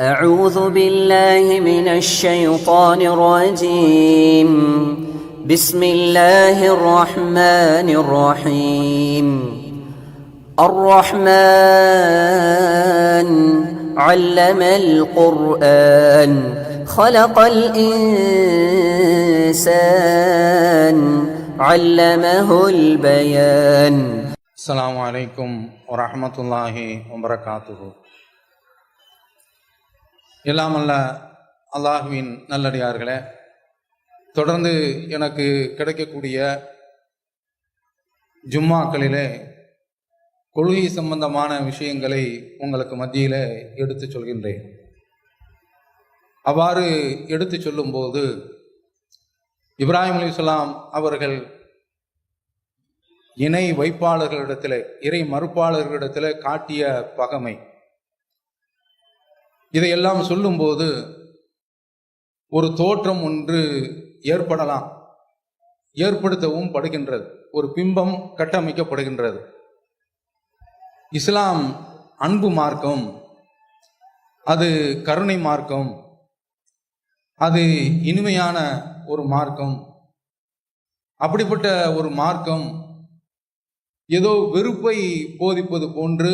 أعوذ بالله من الشيطان الرجيم. بسم الله الرحمن الرحيم. الرحمن علم القرآن خلق الإنسان علمه البيان. السلام عليكم ورحمة الله وبركاته. எல்லாம் அல்ல அல்லாஹுவின் நல்லடியார்களே தொடர்ந்து எனக்கு கிடைக்கக்கூடிய ஜும்மாக்களிலே கொள்கை சம்பந்தமான விஷயங்களை உங்களுக்கு மத்தியில் எடுத்து சொல்கின்றேன். அவ்வாறு எடுத்து சொல்லும்போது இப்ராஹிம் அலிஸ்லாம் அவர்கள் இணை வைப்பாளர்களிடத்தில் இறை மறுப்பாளர்களிடத்தில் காட்டிய பகமை. இதையெல்லாம் சொல்லும்போது ஒரு தோற்றம் ஒன்று ஏற்படலாம். ஏற்படுத்தவும் படுகின்றது. ஒரு பிம்பம் கட்டமைக்கப்படுகின்றது. இஸ்லாம் அன்பு மார்க்கம் அது கருணை மார்க்கம் அது இனிமையான ஒரு மார்க்கம். அப்படிப்பட்ட ஒரு மார்க்கம் ஏதோ வெறுப்பை போதிப்பது போன்று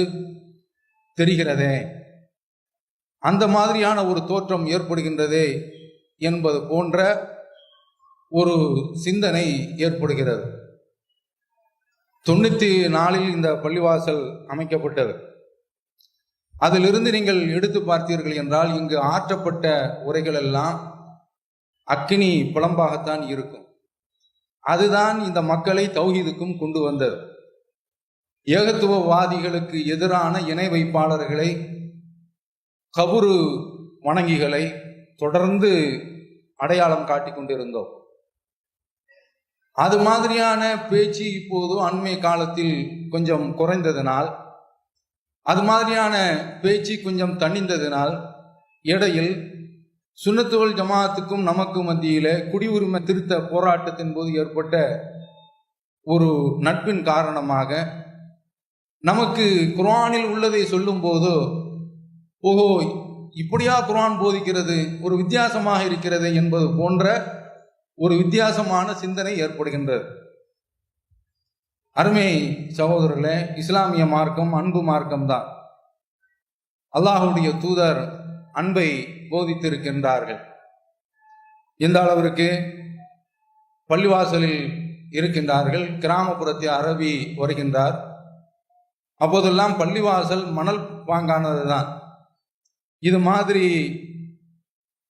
தெரிகிறதே. அந்த மாதிரியான ஒரு தோற்றம் ஏற்படுகின்றதே என்பது போன்ற ஒரு சிந்தனை ஏற்படுகிறது. தொண்ணூற்றி நாலில் இந்த பள்ளிவாசல் அமைக்கப்பட்டது. அதிலிருந்து நீங்கள் எடுத்து பார்த்தீர்கள் என்றால் இங்கு ஆற்றப்பட்ட உரைகள் எல்லாம் அக்கினி புலம்பாகத்தான் இருக்கும். அதுதான் இந்த மக்களை தௌஹீதுக்கும் கொண்டு வந்தது. ஏகத்துவவாதிகளுக்கு எதிரான இணை வைப்பாளர்களை கபுரு வணங்கிகளை தொடர்ந்து அடையாளம் காட்டிக் கொண்டிருந்தோம். அது மாதிரியான பேச்சு இப்போது அண்மை காலத்தில் கொஞ்சம் குறைந்ததினால் அது மாதிரியான பேச்சு கொஞ்சம் தணிந்ததினால் இடையில் சுண்ணத்துவல் ஜமாத்துக்கும் நமக்கு மத்தியில குடியுரிமை திருத்த போராட்டத்தின் போது ஏற்பட்ட ஒரு நட்பின் காரணமாக நமக்கு குர்ஆனில் உள்ளதை சொல்லும் போதோ ஓஹோ இப்படியா குரான் போதிக்கிறது? ஒரு வித்தியாசமாக இருக்கிறது என்பது போன்ற ஒரு வித்தியாசமான சிந்தனை ஏற்படுகின்றது. அருமை சகோதரர்களே இஸ்லாமிய மார்க்கம் அன்பு மார்க்கம் தான். அல்லாஹுடைய தூதர் அன்பை போதித்திருக்கின்றார்கள். எந்த அளவிற்கு? பள்ளிவாசலில் இருக்கின்றார்கள். கிராமப்புறத்தை அரபி வருகின்றார். அப்போதெல்லாம் பள்ளிவாசல் மணல் பாங்கானது தான் இது மாதிரி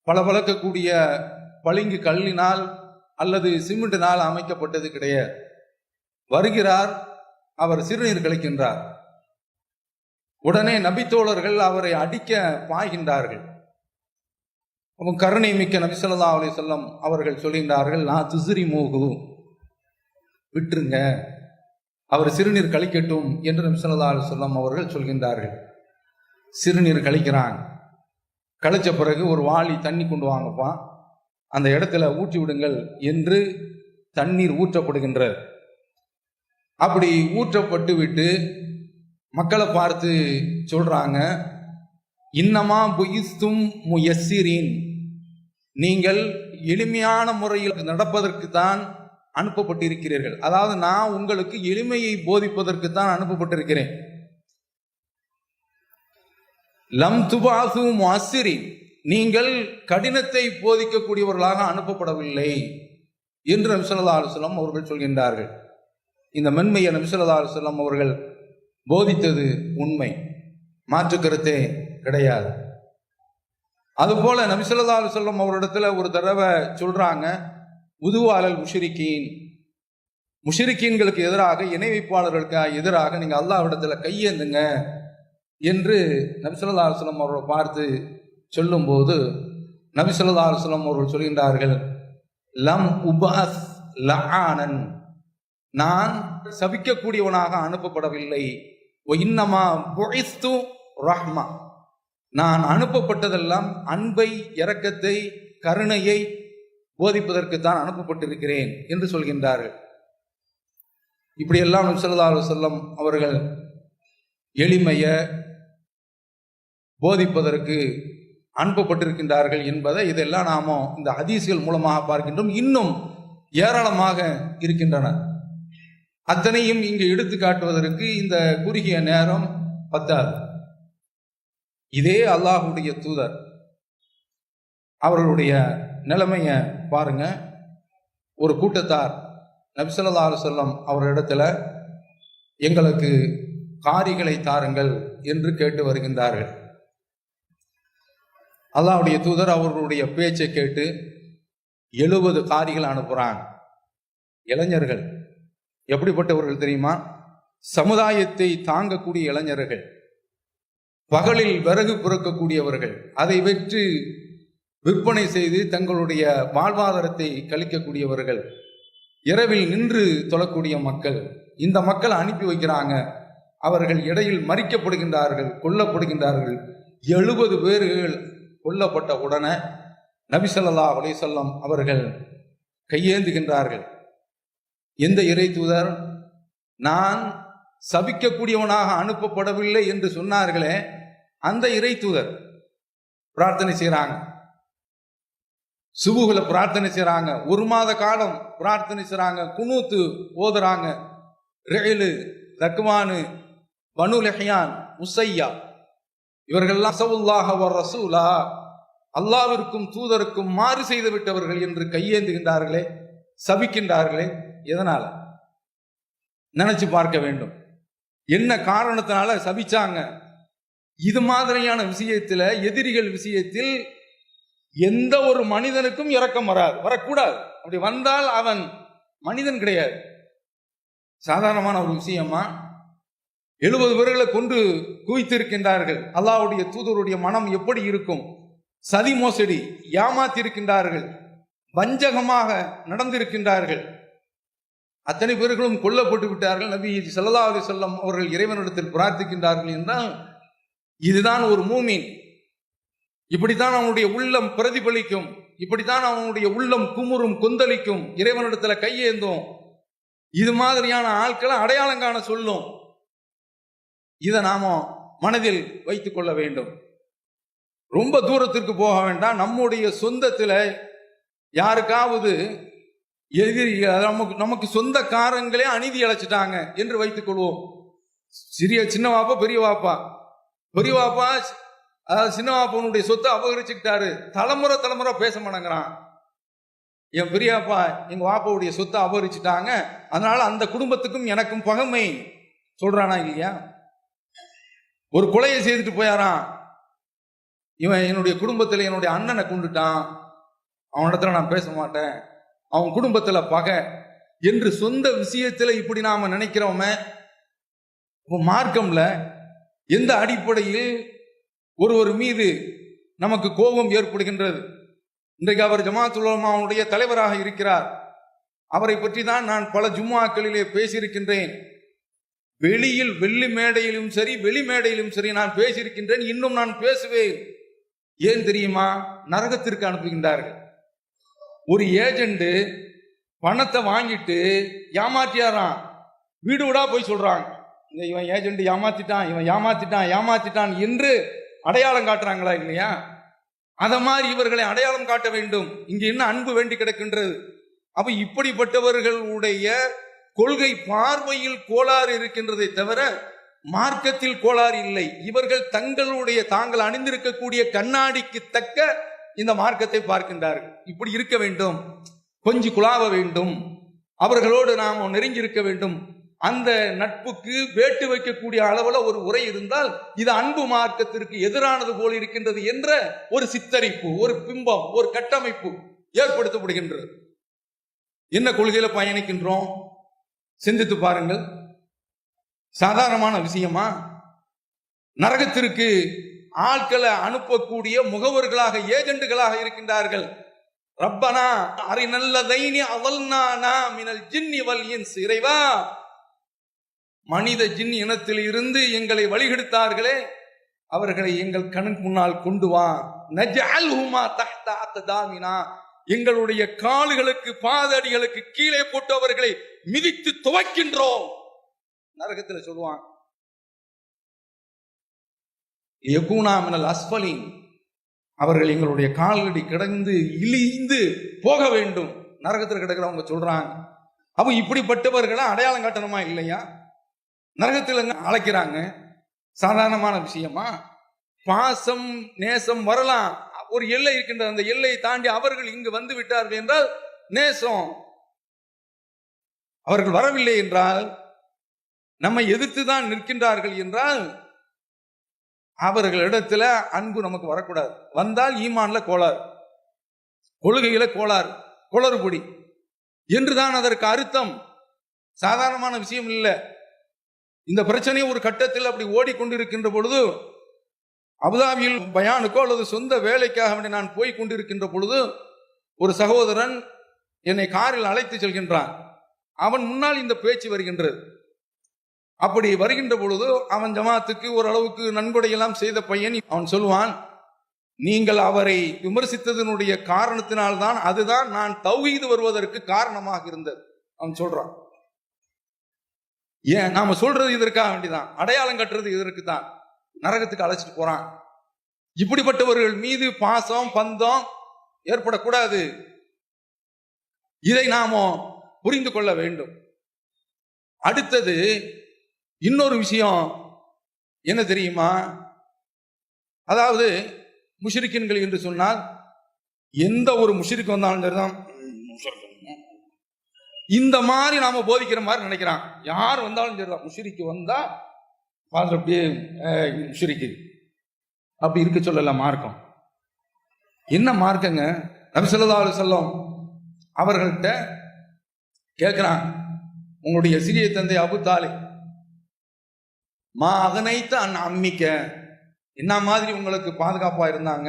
பளபளக்கக்கூடிய பளிங்கு கல்லினால் அல்லது சிமெண்டினால் அமைக்கப்பட்டது கிடையாது. வருகிறார் அவர் சிறுநீர் கழிக்கின்றார். உடனே நபித்தோழர்கள் அவரை அடிக்க பாய்கின்றார்கள். அப்போ கருணை மிக்க நபிசல்லா அலி சொல்லம் அவர்கள் சொல்கின்றார்கள் நான் துசிரி மூகு விட்டுருங்க. அவர் சிறுநீர் கழிக்கட்டும் என்று நபிசல்லா அலி சொல்லம் அவர்கள் சொல்கின்றார்கள். சிறுநீர் கழிக்கிறான். கழிச்ச பிறகு ஒரு வாளி தண்ணி கொண்டு வாங்கப்பா. அந்த இடத்துல ஊற்றி விடுங்கள் என்று தண்ணீர் ஊற்றப்படுகின்றது. அப்படி ஊற்றப்பட்டு விட்டு மக்களை பார்த்து சொல்றாங்க இன்னமா புயிஸ்தும் முயஸ்ஸிரீன். நீங்கள் எளிமையான முறையில் நடப்பதற்கு தான் அனுப்பப்பட்டிருக்கிறீர்கள். அதாவது நான் உங்களுக்கு எளிமையை போதிப்பதற்கு தான் அனுப்பப்பட்டிருக்கிறேன். லம் துபாசு முஅஸ்ஸிரீன். நீங்கள் கடினத்தை போதிக்கக்கூடியவர்களாக அனுப்பப்படவில்லை என்று நபிசல்லா அலுவலம் அவர்கள் சொல்கின்றார்கள். இந்த மென்மையை நபிசல்லா அலுவலம் அவர்கள் போதித்தது உண்மை. மாற்று கருத்தே கிடையாது. அதுபோல நபிசல்லா அலுவலம் அவரிடத்துல ஒரு தடவை சொல்றாங்க உதுவாளல் முஷிரிக்கீன் முஷிரிக்கீன்களுக்கு எதிராக இணை வைப்பாளர்களுக்கு எதிராக அல்லாஹ் அல்லாவிடத்துல கையேந்துங்க. என்று நபிசல்லா அலுவலம் அவர்களை பார்த்து சொல்லும்போது நபிசல்லா அலுவலம் அவர்கள் சொல்கின்றார்கள் லம் உபாஸ் லஆனன் நான் சபிக்கக்கூடியவனாக அனுப்பப்படவில்லை. இன்னமா புஇஸ்து ரஹ்மா. நான் அனுப்பப்பட்டதெல்லாம் அன்பை இரக்கத்தை கருணையை போதிப்பதற்கு தான் அனுப்பப்பட்டிருக்கிறேன் என்று சொல்கின்றார்கள். இப்படியெல்லாம் நபிசல்லா அலுவலம் அவர்கள் எளிமைய போதிப்பதற்கு அனுப்பப்பட்டிருக்கின்றார்கள் என்பதை இதெல்லாம் நாம இந்த ஹதீசுகள் மூலமாக பார்க்கின்றோம். இன்னும் ஏராளமாக இருக்கின்றன. அத்தனையும் இங்கு எடுத்து காட்டுவதற்கு இந்த குறுகிய நேரம் பத்தாது. இதே அல்லாஹுடைய தூதர் அவர்களுடைய நிலைமையை பாருங்க. ஒரு கூட்டத்தார் நபிசல்லா செல்லம் அவரிடத்துல எங்களுக்கு காரிகளை தாருங்கள் என்று கேட்டு வருகின்றார்கள். அல்லாவுடைய தூதர் அவர்களுடைய பேச்சை கேட்டு எழுபது காரிகள் அனுப்புகிறாங்க இளைஞர்கள். எப்படிப்பட்டவர்கள் தெரியுமா? சமுதாயத்தை தாங்கக்கூடிய இளைஞர்கள். பகலில் விறகு புறக்கக்கூடியவர்கள். அதை வெற்று விற்பனை செய்து தங்களுடைய வாழ்வாதாரத்தை கழிக்கக்கூடியவர்கள். இரவில் நின்று தொழக்கூடிய மக்கள். இந்த மக்களை அனுப்பி வைக்கிறாங்க. அவர்கள் இடையில் மறிக்கப்படுகின்றார்கள் கொல்லப்படுகின்றார்கள். எழுபது பேர்கள் கொல்லப்பட்ட உடனே நபிசல்லா அலிசல்லம் அவர்கள் கையேந்துகின்றார்கள். எந்த இறை தூதர்? நான் சபிக்கக்கூடியவனாக அனுப்பப்படவில்லை என்று சொன்னார்களே அந்த இறை தூதர் பிரார்த்தனை செய்கிறாங்க சுபுகுல பிரார்த்தனை செய்கிறாங்க ஒரு மாத காலம் பிரார்த்தனை செய்கிறாங்க குனூத்து ஓதுறாங்க. ரெயிலு தக்குவானு பனு லெஹியான் உசையா இவர்கள்லாம் சவுல்லாஹ ரசூலா. அல்லாவிற்கும் தூதருக்கும் மாறு செய்து விட்டவர்கள் என்று கையேந்துகின்றார்களே சபிக்கின்றார்களே எதனால? நினைச்சு பார்க்க வேண்டும். என்ன காரணத்தினால சபிச்சாங்க? இது மாதிரியான விஷயத்துல எதிரிகள் விஷயத்தில் எந்த ஒரு மனிதனுக்கும் இரக்கம் வராது வரக்கூடாது. அப்படி வந்தால் அவன் மனிதன் கிடையாது. சாதாரணமான ஒரு விஷயமா? எழுபது பேர்களை கொண்டு குவித்திருக்கின்றார்கள். அல்லாவுடைய தூதருடைய மனம் எப்படி இருக்கும்? சதி மோசடி ஏமாத்திருக்கின்றார்கள். வஞ்சகமாக நடந்திருக்கின்றார்கள். அத்தனை பேர்களும் கொல்லப்பட்டு விட்டார்கள். நபி ஸல்லல்லாஹு அலைஹி அவர்கள் இறைவனிடத்தில் பிரார்த்திக்கின்றார்கள் என்றால் இதுதான் ஒரு மூமின். இப்படித்தான் அவனுடைய உள்ளம் பிரதிபலிக்கும். இப்படித்தான் அவனுடைய உள்ளம் குமுறும் கொந்தளிக்கும். இறைவனிடத்துல கையேந்தும். இது மாதிரியான ஆட்களை அடையாளம் காண சொல்லும். இதை நாம மனதில் வைத்துக் கொள்ள வேண்டும். ரொம்ப தூரத்திற்கு போக வேண்டாம். நம்முடைய சொந்தத்தில் யாருக்காவது எதிரி நமக்கு நமக்கு சொந்தக்காரங்களே அநீதி அழைச்சிட்டாங்க என்று வைத்துக் கொள்வோம். சிறிய சின்ன வாப்பா பெரிய வாப்பா. பெரிய வாப்பா அதாவது சின்ன வாப்பனுடைய சொத்தை அபகரிச்சுக்கிட்டாரு. தலைமுறை தலைமுறை பேச மாட்டேங்கிறான். என் பெரியப்பா எங்க வாப்பாவுடைய சொத்தை அபகரிச்சுட்டாங்க. அதனால அந்த குடும்பத்துக்கும் எனக்கும் பகமை. சொல்றானா இல்லையா? ஒரு கொலையை செய்துட்டு போயாராம். இவன் என்னுடைய குடும்பத்தில் என்னுடைய அண்ணனை கொண்டுட்டான். அவனிடத்துல நான் பேச மாட்டேன். அவன் குடும்பத்தில் பகை. என்று சொந்த விஷயத்தில் இப்படி நாம் நினைக்கிறோமே. மார்க்கம்ல எந்த அடிப்படையில் ஒருவர் மீது நமக்கு கோபம் ஏற்படுகின்றது? இன்றைக்கு அவர் ஜமாத்துல் அவனுடைய தலைவராக இருக்கிறார். அவரை பற்றி தான் நான் பல ஜும்மாக்களிலே பேசியிருக்கின்றேன். வெளியில் வெள்ளி மேடையிலும் சரி வெளி மேடையிலும் சரி நான் பேசியிருக்கின்றேன் இன்னும் நான் பேசுவேன். ஏன் தெரியுமா? நரகத்திற்கு அனுப்புகின்றார்கள். ஒரு ஏஜெண்டு பணத்தை வாங்கிட்டு ஏமாற்றியாரான் வீடு வீடா போய் சொல்றாங்க. இந்த இவன் ஏஜெண்ட் ஏமாத்திட்டான் இவன் ஏமாத்திட்டான் ஏமாத்திட்டான் என்று அடையாளம் காட்டுறாங்களா இல்லையா? அத மாதிரி இவர்களை அடையாளம் காட்ட வேண்டும். இங்கே என்ன அன்பு வேண்டி கிடக்கின்றது? அப்ப இப்படிப்பட்டவர்களுடைய கொள்கை பார்வையில் கோளாறு இருக்கின்றதை தவிர மார்க்கத்தில் கோளாறு இல்லை. இவர்கள் தங்களுடைய தாங்கள் அணிந்திருக்கக்கூடிய கண்ணாடிக்கு தக்க இந்த மார்க்கத்தை பார்க்கின்றார்கள். இப்படி இருக்க வேண்டும். கொஞ்சம் குழாவ வேண்டும். அவர்களோடு நாம் நெருங்கி இருக்க வேண்டும். அந்த நட்புக்கு வேட்டு வைக்கக்கூடிய அளவில் ஒரு உரை இருந்தால் இது அன்பு மார்க்கத்திற்கு எதிரானது போல் இருக்கின்றது என்ற ஒரு சித்தரிப்பு ஒரு பிம்பம் ஒரு கட்டமைப்பு ஏற்படுத்தப்படுகின்றது. என்ன கொள்கையில பயணிக்கின்றோம்? சிந்தித்து பாருங்கள். சாதாரணமான விஷயமா? நரகத்திற்கு ஆட்களை அனுப்பக்கூடிய முகவர்களாக ஏஜெண்டுகளாக இருக்கின்றார்கள். ரப்பனா அரை நல்ல தைனி அவல்னா மினல் ஜின்னி வல் இன்ஸ் இறைவா? மனித ஜின் இனத்தில் இருந்து எங்களை வழிகெடுத்தார்களே அவர்களை எங்கள் கண்ணுக்கு முன்னால் கொண்டு வா. நஜஅல்ஹுமா தஹ்தா அக்தாமினா. எங்களுடைய கால்களுக்கு பாதடிகளுக்கு கீழே போட்டு அவர்களை மிதித்து துவைக்கின்றோம். நரகத்தில் சொல்லுவான் யகூனா மினல் அவர்கள் எங்களுடைய கால்கடி கிடந்து இழிந்து போக வேண்டும். நரகத்தில் கிடக்கிறவங்க சொல்றாங்க அப்போ இப்படிப்பட்டவர்களை அடையாளம் காட்டணுமா இல்லையா? நரகத்தில் அழைக்கிறாங்க சாதாரணமான விஷயமா? பாசம் நேசம் வரலாம். ஒரு எல்லை இருக்கின்ற அந்த எல்லையை தாண்டி அவர்கள் இங்கு வந்து விட்டார்கள் என்றால் நேசம். அவர்கள் வரவில்லை என்றால் நம்மை எதிர்த்து தான் நிற்கின்றார்கள் என்றால் அவர்களிடத்துல அன்பு நமக்கு வரக்கூடாது. வந்தால் ஈமான்ல கோளாறு. கொள்கையில கோளாறு. குளறுபடி என்றுதான் அதற்கு அர்த்தம். சாதாரணமான விஷயம் இல்லை. இந்த பிரச்சனை ஒரு கட்டத்தில் அப்படி ஓடிக்கொண்டிருக்கின்ற பொழுது அபுதாபியில் பயானுக்கோ அல்லது சொந்த வேலைக்காக வேண்டி நான் போய் கொண்டிருக்கின்ற பொழுது ஒரு சகோதரன் என்னை காரில் அழைத்து செல்கின்றான். அவன் முன்னால் இந்த பேச்சு வருகின்றது. அப்படி வருகின்ற பொழுது அவன் ஜமாத்துக்கு ஓரளவுக்கு நன்கொடையெல்லாம் செய்த பையன் அவன் சொல்லுவான் நீங்கள் அவரை விமர்சித்ததனுடைய காரணத்தினால்தான் அதுதான் நான் தௌஹீது வருவதற்கு காரணமாக இருந்தது. அவன் சொல்றான். ஏன்? நாம சொல்றது இதற்காக வேண்டிதான். அடையாளம் கட்டுறது இதற்கு தான் நரகத்துக்கு அழைச்சிட்டு போறான். இப்படிப்பட்டவர்கள் மீது பாசம் பந்தம் ஏற்படக்கூடாது. இதை நாம புரிந்து கொள்ள வேண்டும். அடுத்தது இன்னொரு விஷயம். என்ன தெரியுமா? அதாவது முஷிரிக்கின்கள் என்று சொன்னால் எந்த ஒரு முஷிரிக்கு வந்தாலும் சரிதான். இந்த மாதிரி நாம போதிக்கிற மாதிரி நினைக்கிறான். யார் வந்தாலும் சரிதான். முஷிரிக்கு வந்தா பாருங்க அப்படியே சுருக்குது. அப்படி இருக்க சொல்லல மார்க்கம். என்ன மார்க்கங்க? நபி செல்லம் அவர்கள்ட்ட கேட்குறான் உங்களுடைய சிறிய தந்தை அபு தாலி மா அகனைத்த அன் அம்மிக்க என்ன மாதிரி உங்களுக்கு பாதுகாப்பாக இருந்தாங்க?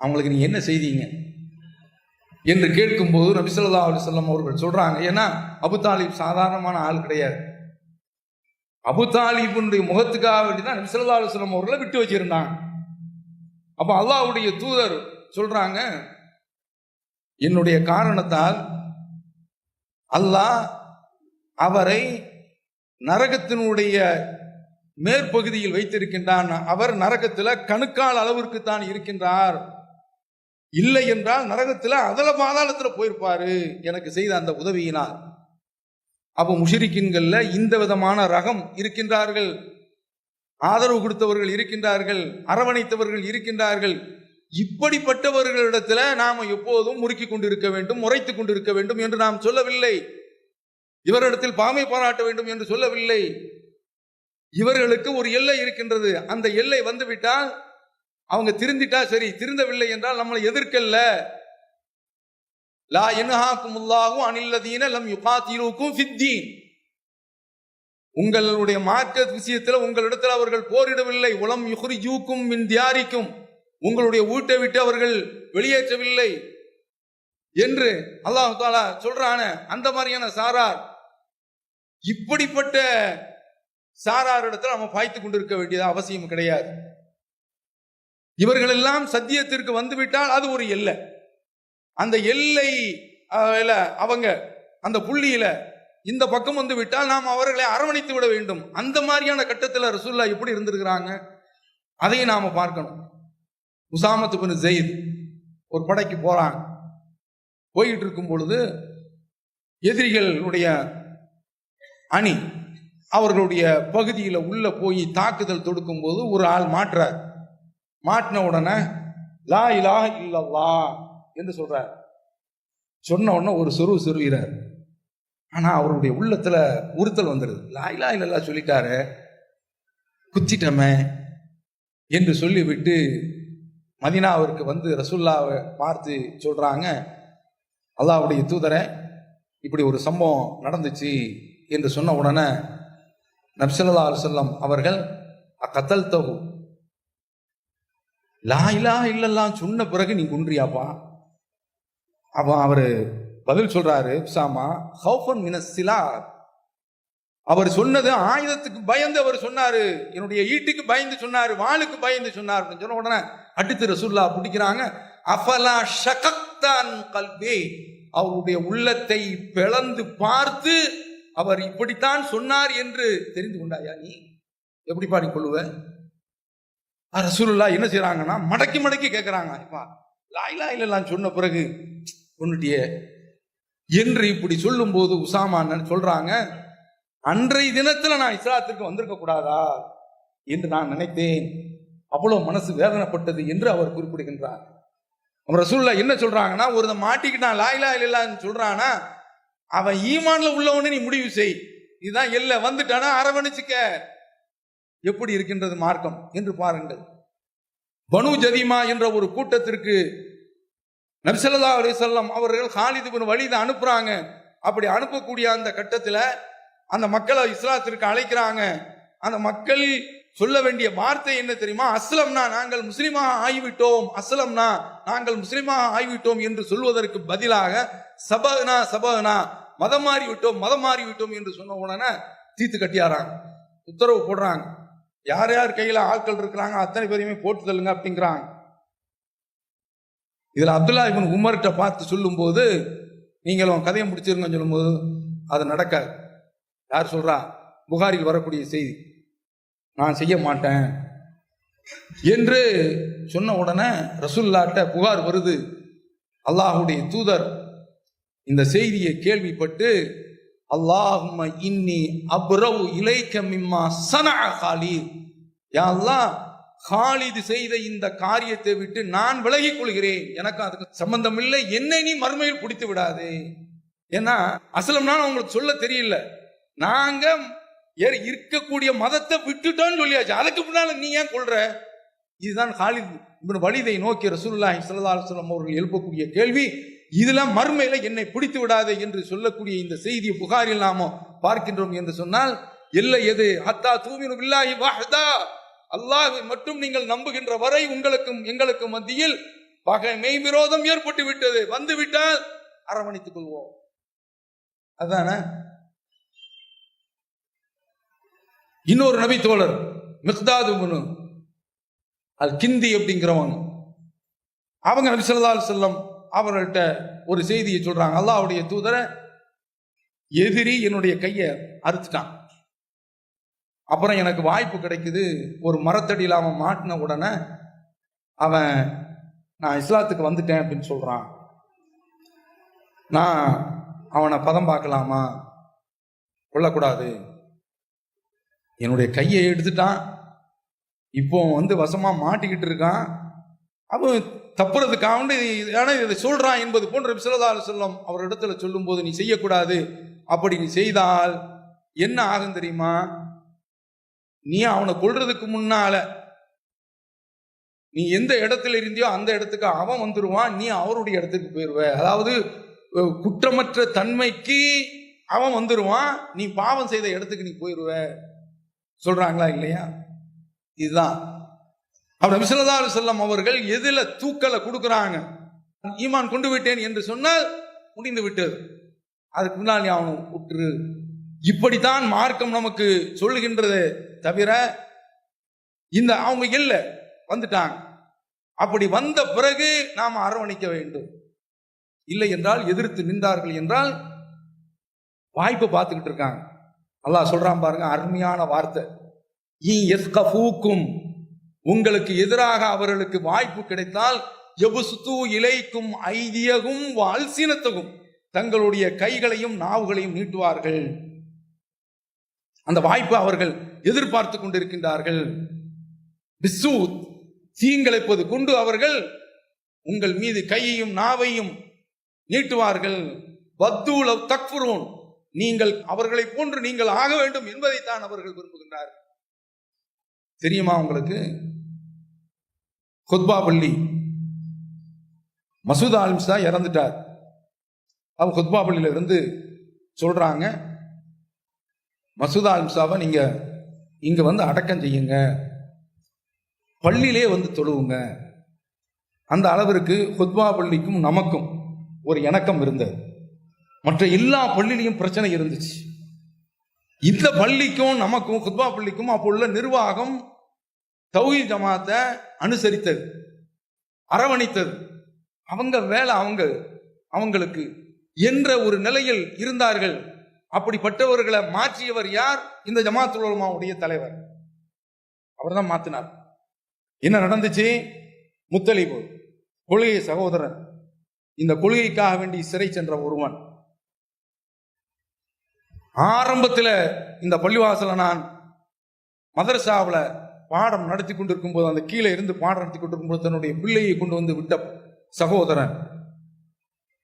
அவங்களுக்கு நீங்கள் என்ன செய்தீங்க? என்று கேட்கும்போது நபிசல்லா ஸல்லல்லாஹு சொல்லம் அவர்கள் சொல்கிறாங்க ஏன்னா அபு தாலிப் சாதாரணமான ஆள் கிடையாது. அபுதாலிபுனுடைய முகத்துக்காக வேண்டி தான் நபி ஸல்லல்லாஹு அவர்களை விட்டு வச்சிருந்தாங்க. அப்போ அல்லாவுடைய தூதர் சொல்றாங்க என்னுடைய காரணத்தால் அல்லாஹ் அவரை நரகத்தினுடைய மேற்பகுதியில் வைத்திருக்கின்றான். அவர் நரகத்தில் கணுக்கால் அளவிற்கு தான் இருக்கின்றார். இல்லை என்றால் நரகத்தில் அதல பாதாளத்தில் போயிருப்பாரு. எனக்கு செய்த அந்த உதவியினால். அப்போ முஷிரிக்கின்களில் இந்த விதமான ரகம் இருக்கின்றார்கள். ஆதரவு கொடுத்தவர்கள் இருக்கின்றார்கள் அரவணைத்தவர்கள் இருக்கின்றார்கள். இப்படிப்பட்டவர்களிடத்துல நாம் எப்போதும் முறுக்கி கொண்டிருக்க வேண்டும் முறைத்து கொண்டிருக்க வேண்டும் என்று நாம் சொல்லவில்லை. இவரிடத்தில் பாமை பாராட்ட வேண்டும் என்று சொல்லவில்லை. இவர்களுக்கு ஒரு எல்லை இருக்கின்றது. அந்த எல்லை வந்துவிட்டால் அவங்க திருந்திட்டா சரி திருந்தவில்லை என்றால் நம்மளை எதிர்க்கல்ல. லா என்ஹாக்குமுல்லாஹு அனில்லதீன லம் யுகாத்திலூக்கும் ஃபித்தீன் உங்களுடைய மார்க்க விஷயத்தில் உங்களிடத்தில் அவர்கள் போரிடவில்லை. உளம் யுகுரி ஜூக்கும் மின் தியாரிக்கும். உங்களுடைய வீட்டை விட்டு அவர்கள் வெளியேற்றவில்லை என்று அல்லாஹ் தாலா சொல்றான. அந்த மாதிரியான சாரார் இப்படிப்பட்ட சாராரிடத்தில் நம்ம பாய்த்து கொண்டிருக்க வேண்டியது அவசியம் கிடையாது. இவர்களெல்லாம் சத்தியத்திற்கு வந்துவிட்டால் அது ஒரு எல்லை. அந்த எல்லை அவங்க அந்த புள்ளியில இந்த பக்கம் வந்து விட்டால் நாம் அவர்களை அரவணைத்து விட வேண்டும். அந்த மாதிரியான கட்டத்தில் ரசூல்லா எப்படி இருந்திருக்கிறாங்க? அதையும் நாம பார்க்கணும். உசாமத்து பின் ஜெயித் ஒரு படைக்கு போறாங்க போயிட்டு இருக்கும் பொழுது எதிரிகளுடைய அணி அவர்களுடைய பகுதியில் உள்ள போய் தாக்குதல் தொடுக்கும் போது ஒரு ஆள் மாற்றார் மாட்டின உடனே லா இலாஹ இல்லல்லா என்று சொல்றார். சொன்ன உடனே ஒரு சொருவு சொருகிறார் ஆனா அவருடைய உள்ளத்துல உறுத்தல் வந்துடுது லாயிலா இலாஹ இல்லல்லா சொல்லிட்டாரு. குத்திட்டமே என்று சொல்லிவிட்டு மதினாவிற்கு வந்து ரசுல்லாவை பார்த்து சொல்றாங்க. அல்லாவுடைய தூதரை இப்படி ஒரு சம்பவம் நடந்துச்சு என்று சொன்ன உடனே நப்சல்லா செல்லம் அவர்கள் அக்கத்தல் தொகு லாயிலா இல்லல்லாம் சொன்ன பிறகு நீ குன்றியாப்பா? அப்போ அவர் பதில் சொல்றாரு சாமா ஹவுஃபன் மினசிலா அவர் சொன்னது ஆயுதத்துக்கு பயந்து அவர் சொன்னாரு என்னுடைய ஈட்டுக்கு பயந்து சொன்னாரு வாளுக்கு பயந்து சொன்னார். அப்படின்னு சொன்ன உடனே அடுத்து ரசூல்லா பிடிக்கிறாங்க அஃபலா ஷகத்தான் கல்வி அவருடைய உள்ளத்தை பிளந்து பார்த்து அவர் இப்படித்தான் சொன்னார் என்று தெரிந்து கொண்டாயா நீ? எப்படி பாடி கொள்ளுவ? ரசூலுல்லா என்ன செய்யறாங்கன்னா மடக்கி மடக்கி கேட்கறாங்க இப்பா லாயிலா இல்லலாம் சொன்ன பிறகு உன்னுடைய என்று இப்படி சொல்லும்போது உசாமா அண்ணன் சொல்றாங்க? அன்றைய தினத்துல நான் இஸ்லாத்திற்கு வந்திருக்க கூடாதா? என்று நான் நினைத்தேன். அவ்வளவு மனசு வேதனைப்பட்டது என்று அவர் குறிப்பிடுகின்றார். அவர் ரசூல்லா என்ன சொல்றாங்கன்னா ஒரு மாட்டிக்கிட்டான் லாயிலா இல்லலான்னு சொல்றானா அவன் ஈமான்ல உள்ளவனே நீ முடிவு செய். இதுதான் எல்ல வந்துட்டானா அரவணைச்சுக்க. எப்படி இருக்கின்றது மார்க்கம்? என்று பாருங்கள். பனு ஜதிமா என்ற ஒரு கூட்டத்திற்கு நபிசல்லா அலிசல்லாம் அவர்கள் ஹாலிது பின் வழிதான் அனுப்புறாங்க. அப்படி அனுப்பக்கூடிய அந்த கட்டத்தில் அந்த மக்களை இஸ்லாத்திற்கு அழைக்கிறாங்க. அந்த மக்கள் சொல்ல வேண்டிய வார்த்தை என்ன தெரியுமா? அஸ்லம்னா நாங்கள் முஸ்லீமாக ஆகிவிட்டோம். அஸ்லம்னா நாங்கள் முஸ்லீமாக ஆகிவிட்டோம் என்று சொல்வதற்கு பதிலாக சபகனா சபகனா மதம் மாறி விட்டோம் மதம் மாறி விட்டோம் என்று சொன்ன உடனே தீத்து கட்டியாராங்க. உத்தரவு போடுறாங்க. யார் யார் கையில் ஆட்கள் இருக்கிறாங்க அத்தனை பேரையுமே போட்டு தள்ளுங்க அப்படிங்கிறாங்க. இதில் அப்துல்லா இவன் உமர்கிட்ட பார்த்து சொல்லும்போது நீங்களும் கதையை முடிச்சிருங்கன்னு சொல்லும்போது அது நடக்காது. யார் சொல்றா? புகாரில் வரக்கூடிய செய்தி நான் செய்ய மாட்டேன். என்று சொன்ன உடனே ரசுல்லாட்ட புகார் வருது. அல்லாஹுடைய தூதர் இந்த செய்தியை கேள்விப்பட்டு அல்லாஹும் இன்னி அப்ரவு இலைக்க மிம்மா சனா காலி யா அல்லாஹ் காலிது செய்த இந்த காரியத்தை விட்டு நான் விலகிக் கொள்கிறேன். எனக்கு அதுக்கு சம்பந்தம் இல்லை என்னை நீ மறுமையில் பிடித்து விடாது. ஏன்னா அசலம்னா உங்களுக்கு சொல்ல தெரியல. நாங்க இருக்கக்கூடிய மதத்தை விட்டுட்டோம்னு சொல்லியாச்சு. அதுக்கு முன்னால நீ ஏன் கொள்ற? இதுதான் காலித். இவன் வலிதை நோக்கி ரசூலுல்லாஹி ஸல்லல்லாஹு அலைஹி அவர்கள் எழுப்பக்கூடிய கேள்வி. இதுல மறுமையில என்னை பிடித்து விடாதே என்று சொல்லக்கூடிய இந்த செய்தியை புகாரில் நாம பார்க்கின்றோம் என்று சொன்னால் இல்லை எது? ஹத்தா தூமினு இல்லாஹி வாஹதா. அல்லாஹை மட்டும் நீங்கள் நம்புகின்ற வரை உங்களுக்கும் எங்களுக்கும் மத்தியில் பகைமை விரோதம் ஏற்பட்டு விட்டது. வந்து விட்டால் அரவணைத்துக் கொள்வோம். அதானே? இன்னொரு நபி தோழர் மிக்தாது இப்னு அல் கிந்தி அப்படிங்கிறவங்க. அவங்க நபி ஸல்லல்லாஹு செல்லம் அவர்கள்ட்ட ஒரு செய்தியை சொல்றாங்க. அல்லாஹ்வுடைய தூதரை எதிரி என்னுடைய கையை அறுத்துட்டான். அப்புறம் எனக்கு வாய்ப்பு கிடைக்குது. ஒரு மரத்தடியில் அவன் மாட்டின உடனே அவன் நான் இஸ்லாத்துக்கு வந்துட்டேன் அப்படின்னு சொல்கிறான் நான் அவனை பதம் பார்க்கலாமா? கொல்லக்கூடாது. என்னுடைய கையை எடுத்துட்டான். இப்போ வந்து வசமாக மாட்டிக்கிட்டு இருக்கான். அவன் தப்புறதுக்காக ஏன்னா இதை சொல்கிறான் என்பது போன்ற விசலதா செல்லம் அவர் இடத்துல சொல்லும்போது நீ செய்யக்கூடாது. அப்படி நீ செய்தால் என்ன ஆகும் தெரியுமா? நீ அவனை கொள்றதுக்கு முன்னால நீ எந்த இடத்துல இருந்தியோ அந்த இடத்துக்கு அவன் வந்துருவான் நீ அவருடைய இடத்துக்கு போயிருவ. அதாவது குற்றமற்ற தன்மைக்கு அவன் வந்துருவான் நீ பாவம் செய்த இடத்துக்கு நீ போயிருவ. சொல்றாங்களா இல்லையா? இதுதான். அவர் விசலதா செல்லம் அவர்கள் எதுல தூக்கலை கொடுக்குறாங்க? ஈமான் கொண்டு விட்டேன் என்று சொன்னால் முடிந்து விட்டது. அதுக்கு முன்னால் நீ அவனை விட்டுரு இப்படித்தான் மார்க்கம் நமக்கு சொல்லுகின்றது தவிர இந்த அவங்க இல்லை வந்துட்டாங்க. அப்படி வந்த பிறகு நாம் அரவணைக்க வேண்டும். இல்லை என்றால் எதிர்த்து நின்றார்கள் என்றால் வாய்ப்பு பார்த்துக்கிட்டு இருக்காங்க. அல்லாஹ் சொல்றான் பாருங்க அருமையான வார்த்தை. "இ உங்களுக்கு எதிராக அவர்களுக்கு வாய்ப்பு கிடைத்தால் எபுசுத்து இலைக்கும் ஐதியகும் வால்சினத்துக்கும் தங்களுடைய கைகளையும் நாவுகளையும் நீட்டுவார்கள். அந்த வாய்ப்பு அவர்கள் எதிர்பார்த்து கொண்டிருக்கின்றார்கள். பிசூத் தீங்கிழைப்பது கொண்டு அவர்கள் உங்கள் மீது கையையும் நாவையும் நீட்டுவார்கள். வத்தூல தக்ஃபுரூன் நீங்கள் அவர்களை போன்று நீங்கள் ஆக வேண்டும் என்பதைத்தான் அவர்கள் விரும்புகின்றார்கள். தெரியுமா உங்களுக்கு? குத்பா பள்ளி. மசூத் ஆலிம்ஸ் தான் இறந்துட்டார். அவங்க கொத்பா பள்ளியில இருந்து சொல்றாங்க மசூதா ஆலிம்சாவை நீங்க இங்க வந்து அடக்கம் செய்யுங்க. பள்ளியிலே வந்து தொழுவுங்க. அந்த அளவிற்கு ஹுத்வா பள்ளிக்கும் நமக்கும் ஒரு இணக்கம் இருந்தது. மற்ற எல்லா பள்ளியிலையும் பிரச்சனை இருந்துச்சு. இந்த பள்ளிக்கும் நமக்கும் ஹுத்வா பள்ளிக்கும் அப்போ உள்ள நிர்வாகம் தௌஹி ஜமாத்தை அனுசரித்தது அரவணைத்தது. அவங்க வேலை அவங்க அவங்களுக்கு என்ற ஒரு நிலையில் இருந்தார்கள். அப்படிப்பட்டவர்களை மாற்றியவர் யார்? இந்த ஜமாத்துல் உலமாவுடைய தலைவர். அவர் தான் மாத்தினார். என்ன நடந்துச்சு? முத்தலிபு கொள்கை சகோதரன். இந்த கொள்கைக்காக வேண்டி சிறை சென்ற ஒருவன். ஆரம்பத்தில் இந்த பள்ளிவாசல நான் மதரசாவில் பாடம் நடத்தி கொண்டிருக்கும் போது அந்த கீழே இருந்து பாடம் நடத்தி கொண்டிருக்கும் போது தன்னுடைய பிள்ளையை கொண்டு வந்து விட்ட சகோதரன்.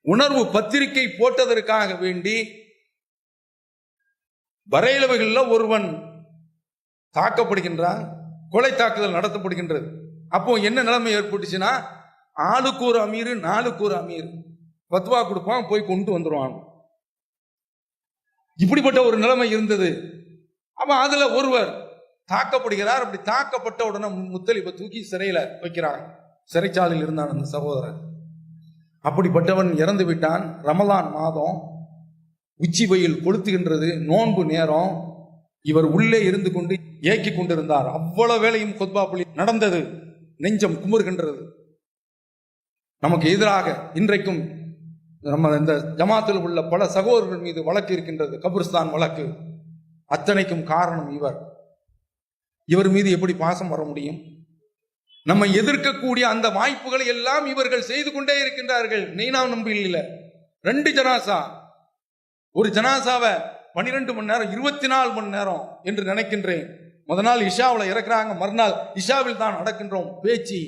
உணர்வு பத்திரிகை போட்டதற்காக வேண்டி வரையிலவைகளில் ஒருவன் தாக்கப்படுகின்றான் கொலை தாக்குதல் நடத்தப்படுகின்றது. அப்போ என்ன நிலைமை ஏற்பட்டுச்சுன்னா ஆளுக்கு ஒரு அமீர் நாளுக்கு ஒரு அமீர் பத்வா கொடுப்பான் போய் கொண்டு வந்துடுவான் இப்படிப்பட்ட ஒரு நிலைமை இருந்தது. அப்போ அதில் ஒருவர் தாக்கப்படுகிறார் அப்படி தாக்கப்பட்ட உடனே முத்தலிப்பை தூக்கி சிறையில் வைக்கிறாங்க. சிறைச்சாலையில் இருந்தான் அந்த சகோதரன் அப்படிப்பட்டவன் இறந்து விட்டான். ரமலான் மாதம் உச்சி வெயில் கொளுத்துகின்றது நோன்பு நேரம். இவர் உள்ளே இருந்து கொண்டு ஏக்கி கொண்டிருந்தார். அவ்வளவு வேலையும் கொத்பா பள்ளி நடந்தது. நெஞ்சம் குமுறுகின்றது. நமக்கு எதிராக இன்றைக்கும் நம்ம இந்த ஜமாத்தில் உள்ள பல சகோதரர்கள் மீது வழக்கு இருக்கின்றது. கபிரிஸ்தான் வழக்கு. அத்தனைக்கும் காரணம் இவர். இவர் மீது எப்படி பாசம் வர முடியும்? நம்ம எதிர்க்கக்கூடிய அந்த வாய்ப்புகளை எல்லாம் இவர்கள் செய்து கொண்டே இருக்கின்றார்கள். நெய்னா நம்பியில் ரெண்டு ஜனாசா. ஒரு ஜனாசாவை பன்னிரெண்டு மணி நேரம் இருபத்தி நாலு மணி நேரம் என்று நினைக்கின்றேன். முத நாள் இஷாவில் இறக்குறாங்க மறுநாள் இஷாவில் தான் நடக்கின்றோம் பேச்சு.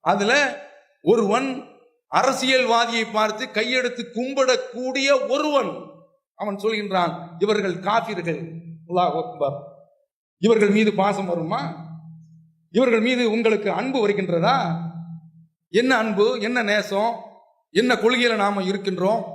அதில் ஒருவன் அரசியல்வாதியை பார்த்து கையெடுத்து கும்பிடக்கூடிய ஒருவன் அவன் சொல்கின்றான் இவர்கள் காபிர்கள் அக்பர். இவர்கள் மீது பாசம் வருமா? இவர்கள் மீது உங்களுக்கு அன்பு வருகின்றதா? என்ன அன்பு என்ன நேசம் என்ன கொள்கையில நாம இருக்கின்றோம்?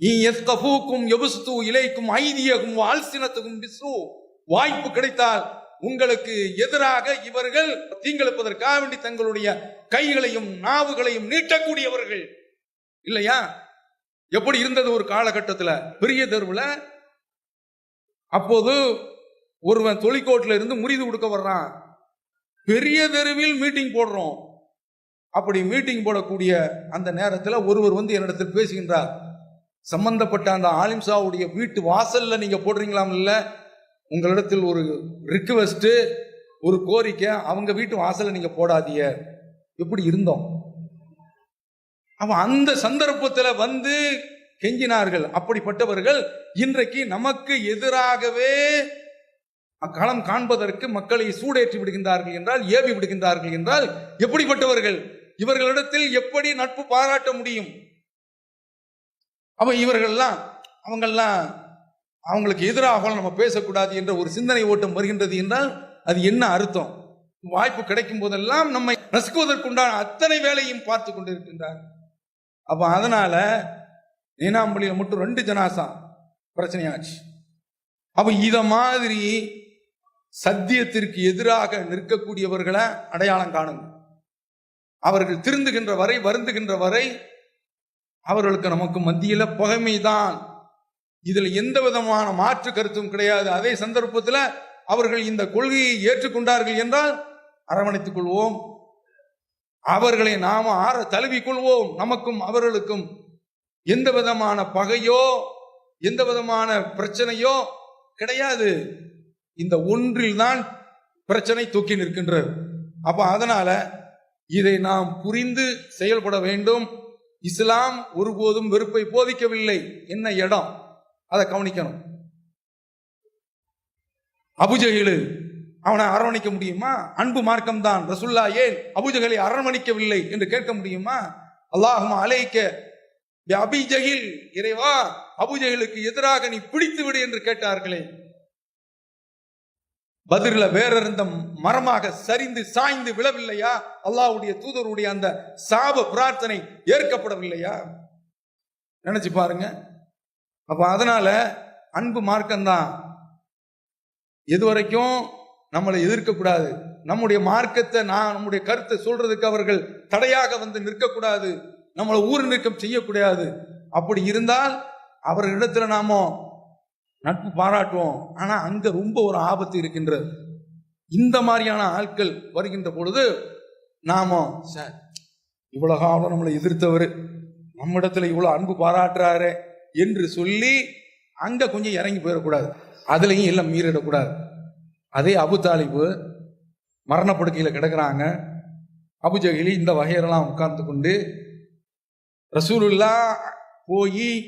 எஸ்கபூக்கும் எபுஸ்து இலைக்கும் ஐதியகும் ஆல்சினத்துக்கும் பிசு வாய்ப்பு கிடைத்தால் உங்களுக்கு எதிராக இவர்கள் தீங்கிழப்பதற்காக வேண்டி தங்களுடைய கைகளையும் நாவுகளையும் நீட்டக்கூடியவர்கள். இல்லையா? எப்படி இருந்தது ஒரு காலகட்டத்தில்? பெரிய தெருவில். அப்போது ஒருவன் தொழிற்கோட்டில் இருந்து முறிது கொடுக்க வர்றான். பெரிய தெருவில் மீட்டிங் போடுறோம். அப்படி மீட்டிங் போடக்கூடிய அந்த நேரத்தில் ஒருவர் வந்து என்னிடத்தில் பேசுகின்றார். சம்பந்தப்பட்ட அந்த ஆலிம்சாவுடைய வீட்டு வாசல்ல நீங்க போடுறீங்களாம் இல்ல? உங்களிடத்தில் ஒரு ரிக்வெஸ்ட் ஒரு கோரிக்கை அவங்க வீட்டு வாசல்ல நீங்க போடாதீங்க. எப்படி இருந்தோம்? அவன் அந்த சந்தர்ப்பத்தில் வந்து கெஞ்சினார்கள். அப்படிப்பட்டவர்கள் இன்றைக்கு நமக்கு எதிராகவே களம் காண்பதற்கு மக்களை சூடேற்றி விடுகின்றார்கள் என்றால் ஏவி விடுகின்றார்கள் என்றால் எப்படிப்பட்டவர்கள்? இவர்களிடத்தில் எப்படி நட்பு பாராட்ட முடியும்? அப்போ இவர்கள்லாம் அவங்கெல்லாம் அவங்களுக்கு எதிராக நம்ம பேசக்கூடாது என்ற ஒரு சிந்தனை ஓட்டம் வருகின்றது என்றால் அது என்ன அர்த்தம்? வாய்ப்பு கிடைக்கும் போதெல்லாம் நம்மை நசுக்குவதற்குண்டான அத்தனை வேலையும் பார்த்து கொண்டிருக்கின்றார். அப்போ அதனால நீனாம்பள்ளியில் மட்டும் ரெண்டு ஜனாசா பிரச்சனையாச்சு. அப்போ இதை மாதிரி சத்தியத்திற்கு எதிராக நிற்கக்கூடியவர்களை அடையாளம் காணுங்க அவர்கள் திருந்துகின்ற வரை வருந்துகின்ற வரை அவர்களுக்கு நமக்கு மத்தியில பகைமைதான். இதுல எந்த விதமான மாற்று கருத்தும் கிடையாது. அதே சந்தர்ப்பத்தில் அவர்கள் இந்த கொள்கையை ஏற்றுக்கொண்டார்கள் என்றால் அரவணைத்துக் கொள்வோம். அவர்களை நாம ஆற தழுவிக் கொள்வோம். நமக்கும் அவர்களுக்கும் எந்த விதமான பகையோ எந்த விதமான பிரச்சனையோ கிடையாது. இந்த ஒன்றில் தான் பிரச்சனை தூக்கி நிற்கின்றது. அப்ப அதனால இதை நாம் புரிந்து செயல்பட வேண்டும். இஸ்லாம் ஒருபோதும் வெறுப்பை போதிக்கவில்லை என்ன இடம்? அதை கவனிக்கணும். அபுஜகிலு அவனை அரவணைக்க முடியுமா? அன்பு மார்க்கம் தான் ரசுல்லா ஏன் அபுஜகலை அரவணைக்கவில்லை என்று கேட்க முடியுமா? அல்லாஹும் அலைக்க அபிஜகில் இறைவா அபுஜகிலுக்கு எதிராக நீ பிடித்து விடு என்று கேட்டார்களே. பதிரில் வேற இருந்த மரமாக சரிந்து சாய்ந்து விழவில்லையா? அல்லாவுடைய தூதருடைய அந்த சாப பிரார்த்தனை ஏற்கப்படவில்லையா? நினைச்சு பாருங்க. அப்ப அதனால அன்பு மார்க்கம்தான். எது வரைக்கும் நம்மளை எதிர்க்கக்கூடாது நம்முடைய மார்க்கத்தை நான் நம்முடைய கருத்தை சொல்றதுக்கு அவர்கள் தடையாக வந்து நிற்கக்கூடாது நம்மளை ஊர் நிற்கம் செய்யக்கூடாது அப்படி இருந்தால் அவர்களிடத்துல நாம நட்பு பாராட்டுவோம். ஆனா அங்க ரொம்ப ஒரு ஆபத்து இருக்கின்றது. இந்த மாதிரியான ஆட்கள் வருகின்ற பொழுது நாம சார். இவ்வளவு காலம் நம்மளை எதிர்த்தவர். நம்மிடத்துல இவ்வளவு அன்பு பாராட்டுறாரு என்று சொல்லி அங்க கொஞ்சம் இறங்கி போயிடக்கூடாது. அதுலயும் எல்லாம் மீறிடக்கூடாது. அதே அபு தாலிபு மரணப்படுக்கையில் கிடக்குறாங்க. அபுஜஹிலி இந்த வகையெல்லாம் உட்கார்ந்து கொண்டு ரசூலுல்லா போய்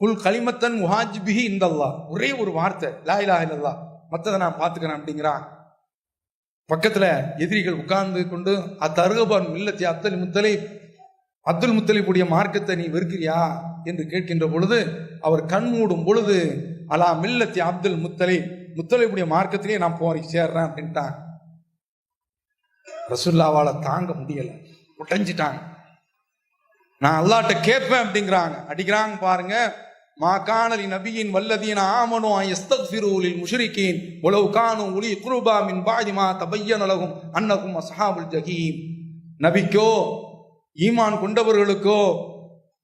குல் கலிமத்தன் முஹாஜிபிஹி இந்த அல்லாஹ் ஒரே ஒரு வார்த்தை லா இலா இல்லல்லாஹ். மற்றதை நான் பார்த்துக்கிறேன் அப்படிங்கிறான். பக்கத்தில் எதிரிகள் உட்கார்ந்து கொண்டு அத்தருகபான் மில்லத்தி அத்தல் முத்தலை அப்துல் முத்தலிபுடைய மார்க்கத்தை நீ வெறுக்கிறியா? என்று கேட்கின்ற பொழுது அவர் கண் மூடும் பொழுது அலா மில்லத்தி அப்துல் முத்தலை முத்தலிபுடைய மார்க்கத்திலேயே நான் போறி சேர்றேன் அப்படின்ட்டான். ரசுல்லாவால் தாங்க முடியல. உடைஞ்சிட்டாங்க. நான் அல்லாட்ட கேட்பேன் அப்படிங்கிறாங்க. அடிக்கிறாங்க பாருங்க. மா காணலி நபியின் வல்லதீன ஆமனோ எஸ்தக்ஃபிரூலில் முஷ்ரிகீன். உலவு காணும் உலி குருபா மின் பாதிமா தபையனலகும் அன்னகும் அசஹாபுல் ஜஹீம். நபிக்கோ ஈமான் கொண்டவர்களுக்கோ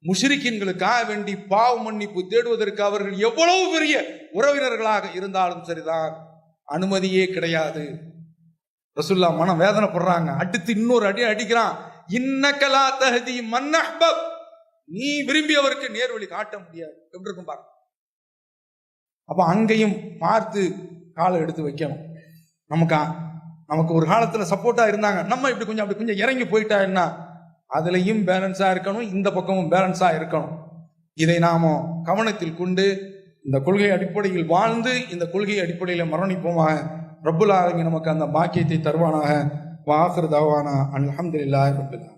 முஷ்ரிக்கின்களுக்காக வேண்டி பாவ மன்னிப்பு தேடுவதற்கு அவர்கள் எவ்வளவு பெரிய உறவினர்களாக இருந்தாலும் சரிதான். அனுமதியே கிடையாது. ரசுல்லா மனம் வேதனைப்படுறாங்க. அடுத்து இன்னொரு அடி அடிக்கிறான். இன்னக்கலா தஹதி மன்னஹ்பப் நீ விரும்பியவருக்கு நேர்வழி காட்ட முடியாது எப்படி இருக்கும் பாருங்க அப்ப அங்கேயும் பார்த்து காலை எடுத்து வைக்கணும். நமக்கா நமக்கு ஒரு காலத்துல சப்போர்ட்டா இருந்தாங்க. நம்ம இப்படி கொஞ்சம் அப்படி கொஞ்சம் இறங்கி போயிட்டா என்ன? அதுலயும் பேலன்ஸா இருக்கணும் இந்த பக்கமும் பேலன்ஸா இருக்கணும். இதை நாம கவனத்தில் கொண்டு இந்த கொள்கை அடிப்படையில் வாழ்ந்து இந்த கொள்கை அடிப்படையில் மரணிப்போமாக. ரப்புல் ஆலமி நமக்கு அந்த பாக்கியத்தை தருவானாக. வாஹர் தவானா. அல்ஹம்துலில்லாஹ் ரபுல்லா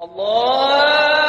அல்லாஹ்!